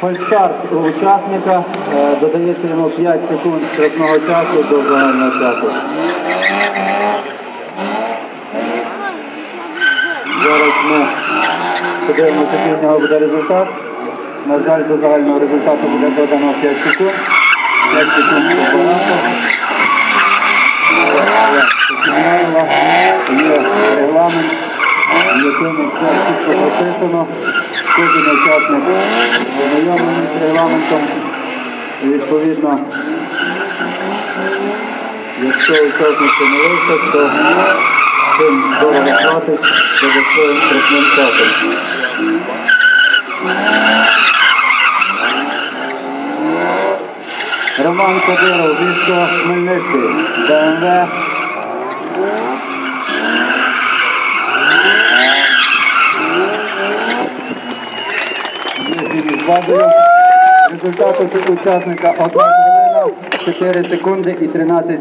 Фальстарт у учасника. Е, Додається йому 5 секунд штрафного часу до загального часу. Зараз ми подивимося, який з нього буде результат. На жаль, до загального результату буде додано 5 секунд. 5 секунд багато. Є регламент, в якому все чітко прописано. Кожен учасник ознайомлений з регламентом. Відповідно, якщо учасник помилився, то цим дорого платить додатковим штрафним часом. Роман Кадиров, місто Хмельницький, БМВ. Їздить з базою. Результат учасника 1 хвилина, 4 секунди і 13